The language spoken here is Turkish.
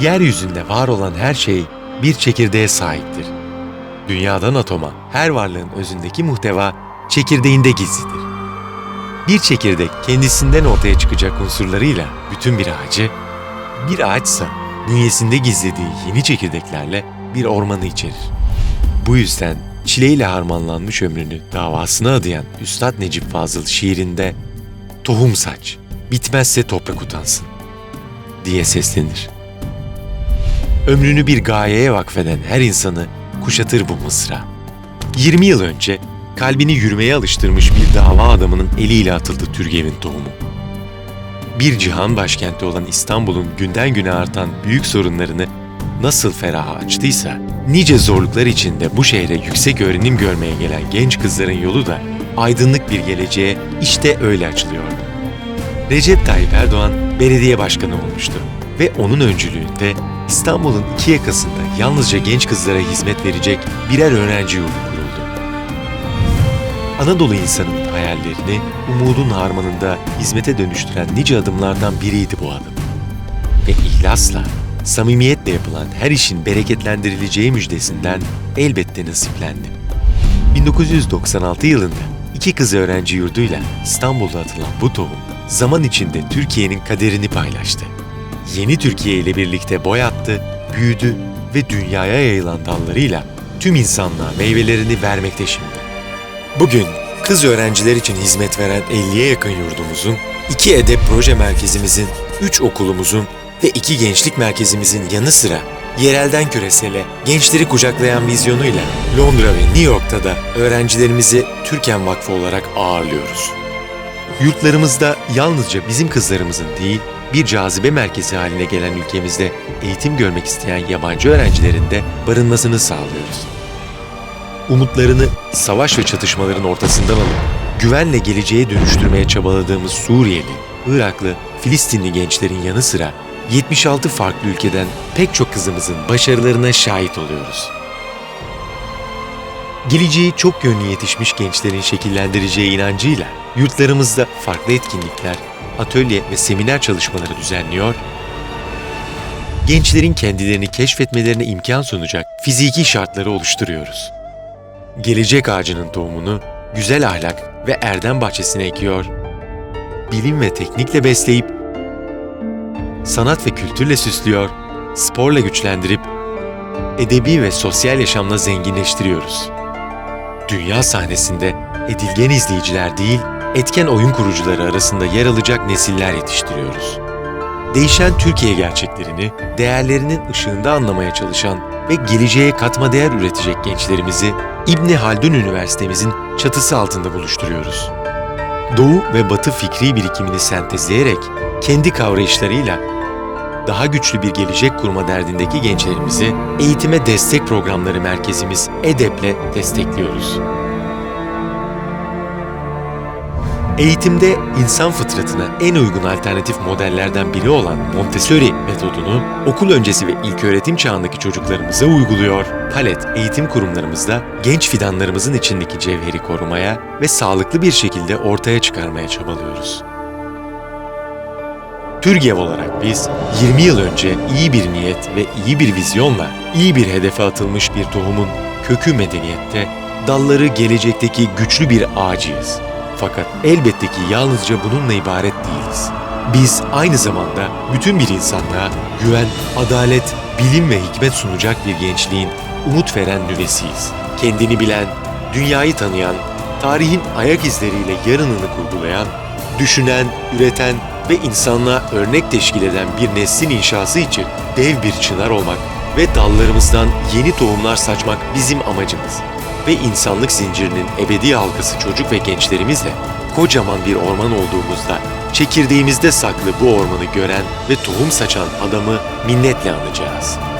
Yeryüzünde var olan her şey bir çekirdeğe sahiptir. Dünyadan atoma her varlığın özündeki muhteva çekirdeğinde gizlidir. Bir çekirdek kendisinden ortaya çıkacak unsurlarıyla bütün bir ağacı, bir ağaçsa bünyesinde gizlediği yeni çekirdeklerle bir ormanı içerir. Bu yüzden çileyle harmanlanmış ömrünü davasına adayan Üstad Necip Fazıl şiirinde tohum saç, bitmezse toprak utansın diye seslenir. Ömrünü bir gayeye vakfeden her insanı kuşatır bu mısra. 20 yıl önce kalbini yürümeye alıştırmış bir dava adamının eliyle atıldı Türgev'in tohumu. Bir cihan başkenti olan İstanbul'un günden güne artan büyük sorunlarını nasıl feraha açtıysa, nice zorluklar içinde bu şehre yüksek öğrenim görmeye gelen genç kızların yolu da aydınlık bir geleceğe işte öyle açılıyordu. Recep Tayyip Erdoğan belediye başkanı olmuştu ve onun öncülüğünde İstanbul'un iki yakasında yalnızca genç kızlara hizmet verecek birer öğrenci yurdu kuruldu. Anadolu insanının hayallerini umudun harmanında hizmete dönüştüren nice adımlardan biriydi bu adım. Ve ihlasla, samimiyetle yapılan her işin bereketlendirileceği müjdesinden elbette nasiplendi. 1996 yılında iki kız öğrenci yurduyla İstanbul'da atılan bu tohum, zaman içinde Türkiye'nin kaderini paylaştı. Yeni Türkiye ile birlikte boy attı, büyüdü ve dünyaya yayılan dallarıyla tüm insanlığa meyvelerini vermekte şimdi. Bugün kız öğrenciler için hizmet veren 50'ye yakın yurdumuzun, iki edep proje merkezimizin, üç okulumuzun ve iki gençlik merkezimizin yanı sıra yerelden küresele gençleri kucaklayan vizyonuyla Londra ve New York'ta da öğrencilerimizi Türken Vakfı olarak ağırlıyoruz. Yurtlarımızda yalnızca bizim kızlarımızın değil, bir cazibe merkezi haline gelen ülkemizde eğitim görmek isteyen yabancı öğrencilerin de barınmasını sağlıyoruz. Umutlarını savaş ve çatışmaların ortasından alıp güvenle geleceğe dönüştürmeye çabaladığımız Suriyeli, Iraklı, Filistinli gençlerin yanı sıra 76 farklı ülkeden pek çok kızımızın başarılarına şahit oluyoruz. Geleceği çok yönlü yetişmiş gençlerin şekillendireceği inancıyla yurtlarımızda farklı etkinlikler, atölye ve seminer çalışmaları düzenliyor, gençlerin kendilerini keşfetmelerine imkan sunacak fiziki şartları oluşturuyoruz. Gelecek ağacının tohumunu güzel ahlak ve erdem bahçesine ekiyor, bilim ve teknikle besleyip, sanat ve kültürle süslüyor, sporla güçlendirip, edebi ve sosyal yaşamla zenginleştiriyoruz. Dünya sahnesinde edilgen izleyiciler değil, etken oyun kurucuları arasında yer alacak nesiller yetiştiriyoruz. Değişen Türkiye gerçeklerini, değerlerinin ışığında anlamaya çalışan ve geleceğe katma değer üretecek gençlerimizi İbni Haldun Üniversitemizin çatısı altında buluşturuyoruz. Doğu ve Batı fikri birikimini sentezleyerek kendi kavrayışlarıyla daha güçlü bir gelecek kurma derdindeki gençlerimizi eğitime destek programları merkezimiz EDEP'le destekliyoruz. Eğitimde insan fıtratına en uygun alternatif modellerden biri olan Montessori metodunu okul öncesi ve ilköğretim çağındaki çocuklarımıza uyguluyor. Palet eğitim kurumlarımızda genç fidanlarımızın içindeki cevheri korumaya ve sağlıklı bir şekilde ortaya çıkarmaya çabalıyoruz. Türgev olarak biz 20 yıl önce iyi bir niyet ve iyi bir vizyonla iyi bir hedefe atılmış bir tohumun kökü medeniyette, dalları gelecekteki güçlü bir ağacıyız. Fakat elbette ki yalnızca bununla ibaret değiliz. Biz aynı zamanda bütün bir insanlığa güven, adalet, bilim ve hikmet sunacak bir gençliğin umut veren nüvesiyiz. Kendini bilen, dünyayı tanıyan, tarihin ayak izleriyle yarınını kurgulayan, düşünen, üreten ve insanlığa örnek teşkil eden bir neslin inşası için dev bir çınar olmak ve dallarımızdan yeni tohumlar saçmak bizim amacımız. Ve insanlık zincirinin ebedi halkası çocuk ve gençlerimizle kocaman bir orman olduğumuzda çekirdeğimizde saklı bu ormanı gören ve tohum saçan adamı minnetle anacağız.''